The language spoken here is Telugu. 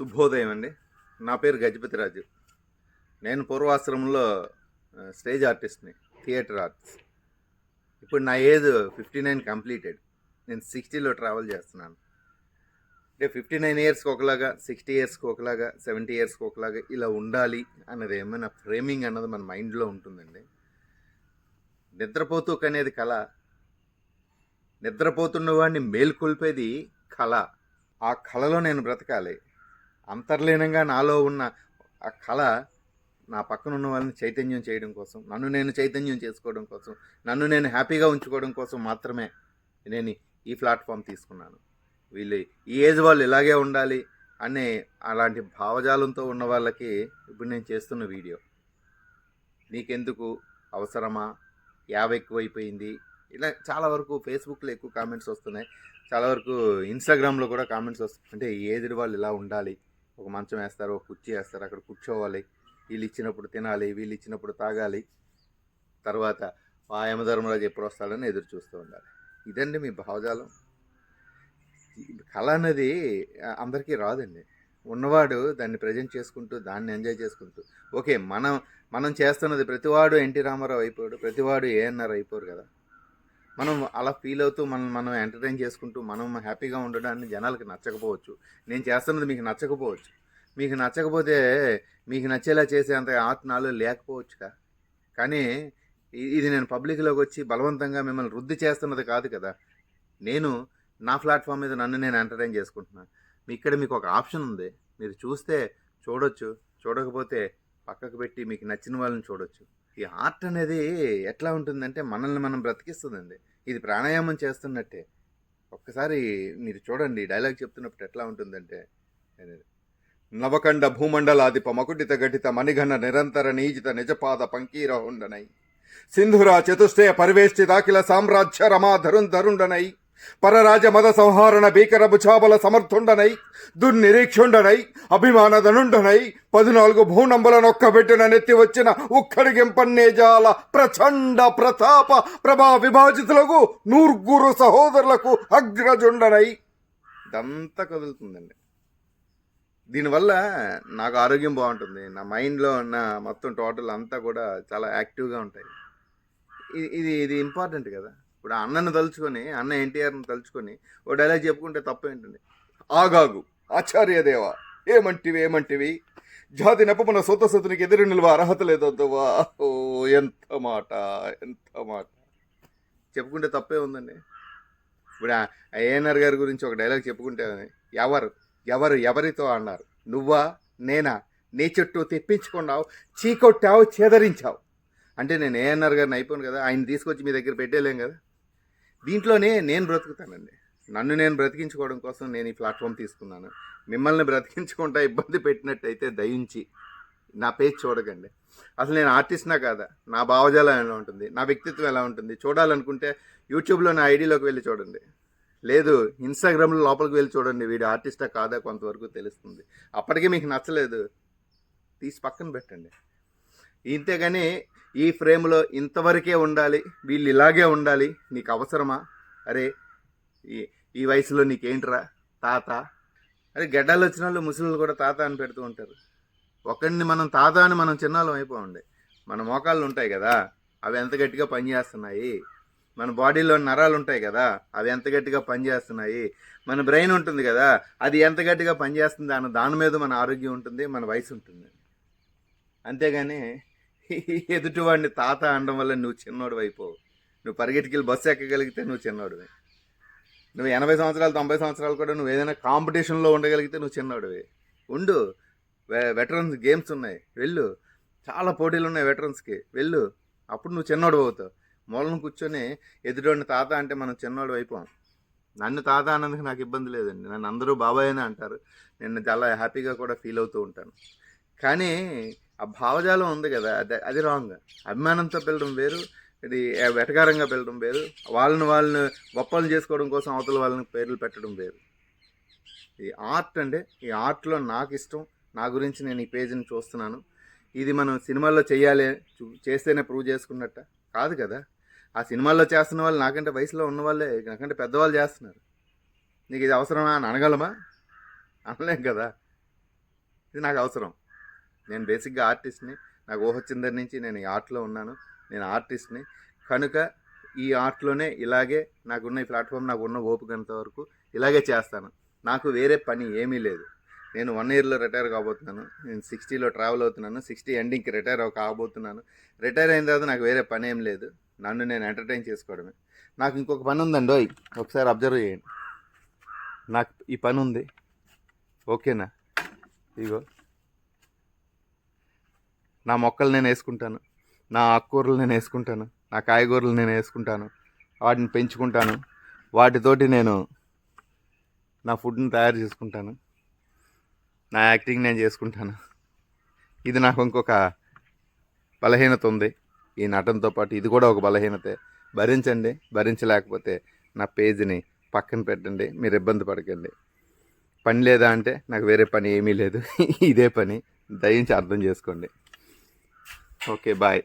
శుభోదయం అండి. నా పేరు గజపతి రాజు. నేను పూర్వాశ్రమంలో స్టేజ్ ఆర్టిస్ట్ని థియేటర్ ఆర్ట్స్. ఇప్పుడు నా ఏజ్ ఫిఫ్టీ నైన్ కంప్లీటెడ్. నేను సిక్స్టీలో ట్రావెల్ చేస్తున్నాను. అంటే ఫిఫ్టీ నైన్ ఇయర్స్కి ఒకలాగా సిక్స్టీ ఇయర్స్కి ఒకలాగా సెవెంటీ ఇయర్స్కి ఒకలాగా ఇలా ఉండాలి అన్నది ఏమైనా ఫ్రేమింగ్ అన్నది మన మైండ్లో ఉంటుందండి. నిద్రపోతూ కనేది కళ. నిద్రపోతున్న వాడిని మేల్కొల్పేది కళ. ఆ కళలో నేను బ్రతకాలి. అంతర్లీనంగా నాలో ఉన్న ఆ కళ నా పక్కన ఉన్న వాళ్ళని చైతన్యం చేయడం కోసం నన్ను నేను చైతన్యం చేసుకోవడం కోసం నన్ను నేను హ్యాపీగా ఉంచుకోవడం కోసం మాత్రమే నేను ఈ ప్లాట్ఫామ్ తీసుకున్నాను. వీళ్ళు ఈ ఏజ్ వాళ్ళు ఇలాగే ఉండాలి అనే అలాంటి భావజాలంతో ఉన్న వాళ్ళకి ఇప్పుడు నేను చేస్తున్న వీడియో. నీకెందుకు? అవసరమా? యావ ఎక్కువైపోయింది. ఇలా చాలా వరకు ఫేస్బుక్లో ఎక్కువ కామెంట్స్ వస్తున్నాయి. చాలా వరకు ఇన్స్టాగ్రామ్లో కూడా కామెంట్స్ వస్తున్నాయి అంటే ఈ ఏజ్డ్ వాళ్ళు ఇలా ఉండాలి. ఒక మంచం వేస్తారు ఒక కుర్చీ వేస్తారు అక్కడ కూర్చోవాలి. వీళ్ళు ఇచ్చినప్పుడు తినాలి వీళ్ళు ఇచ్చినప్పుడు తాగాలి. తర్వాత ఆ యమధర్మరాజు ఎప్పుడు వస్తాడని ఎదురు చూస్తూ ఉండాలి. ఇదండి మీ భావజాలం. కళ అన్నది అందరికీ రాదండి. ఉన్నవాడు దాన్ని ప్రజెంట్ చేసుకుంటూ దాన్ని ఎంజాయ్ చేసుకుంటూ. ఓకే మనం మనం చేస్తున్నది ప్రతివాడు ఎన్టీ రామారావు అయిపోయాడు ప్రతివాడు ఏఎన్ఆర్ అయిపోరు కదా. మనం అలా ఫీల్ అవుతూ మనం మనం ఎంటర్టైన్ చేసుకుంటూ మనం హ్యాపీగా ఉండడాన్ని జనాలకి నచ్చకపోవచ్చు. నేను చేస్తున్నది మీకు నచ్చకపోవచ్చు. మీకు నచ్చకపోతే మీకు నచ్చేలా చేసేంత ఆర్ట్ నాలో లేకపోవచ్చుగా. కానీ ఇది నేను పబ్లిక్లోకి వచ్చి బలవంతంగా మిమ్మల్ని వృద్ధి చేస్తున్నది కాదు కదా. నేను నా ప్లాట్ఫామ్ మీద నన్ను నేను ఎంటర్టైన్ చేసుకుంటున్నాను మీ ఇక్కడ మీకు ఒక ఆప్షన్ ఉంది. మీరు చూస్తే చూడొచ్చు. చూడకపోతే పక్కకు పెట్టి మీకు నచ్చిన వాళ్ళని చూడొచ్చు. ఈ ఆర్ట్ అనేది ఎట్లా ఉంటుందంటే మనల్ని మనం బ్రతికిస్తుందండి. ఇది ప్రాణాయామం చేస్తున్నట్టే. ఒక్కసారి మీరు చూడండి డైలాగ్ చెప్తున్నప్పుడు ఎట్లా ఉంటుందంటే నవకండ భూమండలాదిప మకుటిత ఘటిత మణిఘన నిరంతర నీజిత నిజపాద పంకీరహుండనై. సింధురా చతుష్టయ పరివేష్టిదాఖిల సామ్రాజ్య రమాధరుం ధరుండనై పరరాజ మద సంహారణ భీకర భుచాబల సమర్థుండనై దుర్నిరీక్షుండనై అభిమానధనుండనై పద్నాలుగు భూనంబలనొక్కబెట్టిన నెత్తి వచ్చిన ఉక్కడిగింపన్నేజాల ప్రచండ ప్రతాప ప్రభా విభాజితులకు నూర్గురు సహోదరులకు అగ్రజుండనై. ఇదంతా కదులుతుందండి. దీనివల్ల నాకు ఆరోగ్యం బాగుంటుంది. నా మైండ్లో ఉన్న మొత్తం టోటల్ అంతా కూడా చాలా యాక్టివ్గా ఉంటాయి. ఇది ఇది ఇది ఇంపార్టెంట్ కదా. ఇప్పుడు అన్నను తలుచుకొని అన్న ఎన్టీఆర్ని తలుచుకొని ఓ డైలాగ్ చెప్పుకుంటే తప్పు ఏంటండి ఆగాగు ఆచార్యదేవ ఏమంటివి ఏమంటివి? జాతి నెపమున సొత సతునికి ఎదురు నిల్వ అర్హత లేదొద్దువా? ఓ ఎంత మాట ఎంత మాట. చెప్పుకుంటే తప్పే ఉందండి. ఇప్పుడు ఆ ఏఎన్ఆర్ గారి గురించి ఒక డైలాగ్ చెప్పుకుంటే ఎవరు ఎవరు ఎవరితో అన్నారు? నువ్వా నేనా? నీ చుట్టూ తెప్పించుకున్నావు చీకొట్టావు చేదరించావు. అంటే నేను ఏఎన్ఆర్ గారిని అయిపోను కదా ఆయన తీసుకొచ్చి మీ దగ్గర పెట్టేలేం కదా? దీంట్లోనే నేను బ్రతుకుతానండి. నన్ను నేను బ్రతికించుకోవడం కోసం నేను ఈ ప్లాట్ఫామ్ తీసుకున్నాను. మిమ్మల్ని బ్రతికించుకుంటా ఇబ్బంది పెట్టినట్టయితే దయించి నా పేజ్ చూడకండి. అసలు నేను ఆర్టిస్ట్నా కాదా? నా భావజాలం ఎలా ఉంటుంది? నా వ్యక్తిత్వం ఎలా ఉంటుంది? చూడాలనుకుంటే యూట్యూబ్లో నా ఐడిలోకి వెళ్ళి చూడండి. లేదు ఇన్స్టాగ్రామ్లో లోపలికి వెళ్ళి చూడండి. వీడు ఆర్టిస్టా కాదా కొంతవరకు తెలుస్తుంది. అప్పటికే మీకు నచ్చలేదు. తీసి పక్కన పెట్టండి. ఇంతేగాని ఈ ఫ్రేమ్లో ఇంతవరకే ఉండాలి వీళ్ళు ఇలాగే ఉండాలి నీకు అవసరమా? అరే ఈ ఈ వయసులో నీకేంట్రా? తాత? అరే గడ్డలు వచ్చిన వాళ్ళు ముసలిళ్ళు కూడా తాత అని పెడుతూ ఉంటారు. ఒకరిని మనం తాత అని మనం చిన్నాళ్ళం అయిపోండి మన మోకాళ్ళు ఉంటాయి కదా అవి ఎంత గట్టిగా పనిచేస్తున్నాయి? మన బాడీలో నరాలు ఉంటాయి కదా అవి ఎంత గట్టిగా పనిచేస్తున్నాయి? మన బ్రెయిన్ ఉంటుంది కదా అది ఎంత గట్టిగా పనిచేస్తుంది అన్న దాని మీద మన ఆరోగ్యం ఉంటుంది మన వయసు ఉంటుంది. అంతేగాని ఎదుటివాడిని తాత అనడం వల్ల నువ్వు చిన్నోడు అయిపోవు నువ్వు పరిగెట్టుకెళ్ళి బస్సు ఎక్కగలిగితే నువ్వు చిన్నోడివి. నువ్వు ఎనభై సంవత్సరాలు తొంభై సంవత్సరాలు కూడా నువ్వు ఏదైనా కాంపిటీషన్లో ఉండగలిగితే నువ్వు చిన్నోడివి. ఉండు. వె- వెటరన్స్ గేమ్స్ ఉన్నాయి. వెళ్ళు. చాలా పోటీలు ఉన్నాయి వెటరన్స్కి. వెళ్ళు. అప్పుడు నువ్వు చిన్నోడు అవుతావు. మూలను కూర్చొని ఎదుటోడిని తాత అంటే మనం చిన్నోడు అయిపోం నన్ను తాత అన్నందుకు నాకు ఇబ్బంది లేదండి. నన్ను అందరూ బాబాయ్ అని అంటారు. నేను చాలా హ్యాపీగా కూడా ఫీల్ అవుతూ ఉంటాను. కానీ ఆ భావజాలం ఉంది కదా అది అది రాంగ్ అభిమానంతో పిలడం వేరు ఇది వెటకారంగా పిలడం వేరు వాళ్ళని వాళ్ళని గొప్పలు చేసుకోవడం కోసం అవతల వాళ్ళని పేర్లు పెట్టడం వేరు. ఈ ఆర్ట్ అంటే ఈ ఆర్ట్లో నాకు ఇష్టం నా గురించి నేను ఈ పేజీని చూస్తున్నాను. ఇది మనం సినిమాల్లో చేయాలి చూ- చేస్తేనే ప్రూవ్ చేసుకున్నట్ట. కాదు కదా. ఆ సినిమాల్లో చేస్తున్న వాళ్ళు నాకంటే వయసులో ఉన్న వాళ్ళే నాకంటే పెద్దవాళ్ళు చేస్తున్నారు. నీకు ఇది అవసరమా అని అనగలమా? అనలేం కదా. ఇది నాకు అవసరం. నేను బేసిక్గా ఆర్టిస్ట్ని నాకు ఊహ వచ్చిన దగ్గర నుంచి నేను ఈ ఆర్ట్లో ఉన్నాను నేను ఆర్టిస్ట్ని. కనుక ఈ ఆర్ట్లోనే ఇలాగే నాకున్న ఈ ప్లాట్ఫామ్ నాకు ఉన్న ఓపికంత వరకు ఇలాగే చేస్తాను. నాకు వేరే పని ఏమీ లేదు. నేను వన్ ఇయర్లో రిటైర్ కాబోతున్నాను. నేను సిక్స్టీలో ట్రావెల్ అవుతున్నాను. సిక్స్టీ ఎండింగ్కి రిటైర్ కాబోతున్నాను. రిటైర్ అయిన తర్వాత నాకు వేరే పని ఏం లేదు. నన్ను నేను ఎంటర్టైన్ చేసుకోవడమే. నాకు ఇంకొక పని ఉందండి. ఓయ్ ఒకసారి అబ్జర్వ్ చేయండి. నాకు ఈ పని ఉంది. ఓకేనా? ఇగో. నా మొక్కలు నేను వేసుకుంటాను. నా ఆకుకూరలు నేను వేసుకుంటాను. నా కాయగూరలు నేను వేసుకుంటాను. వాటిని పెంచుకుంటాను. వాటితోటి నేను నా ఫుడ్ని తయారు చేసుకుంటాను. నా యాక్టింగ్ నేను చేసుకుంటాను. ఇది నాకు ఇంకొక బలహీనత ఉంది. ఈ నటనతో పాటు ఇది కూడా ఒక బలహీనతే. భరించండి. భరించలేకపోతే నా పేజీని పక్కన పెట్టండి. మీరు ఇబ్బంది పడకండి. పని లేదా అంటే నాకు వేరే పని ఏమీ లేదు. ఇదే పని. దయించి అర్థం చేసుకోండి. Okay bye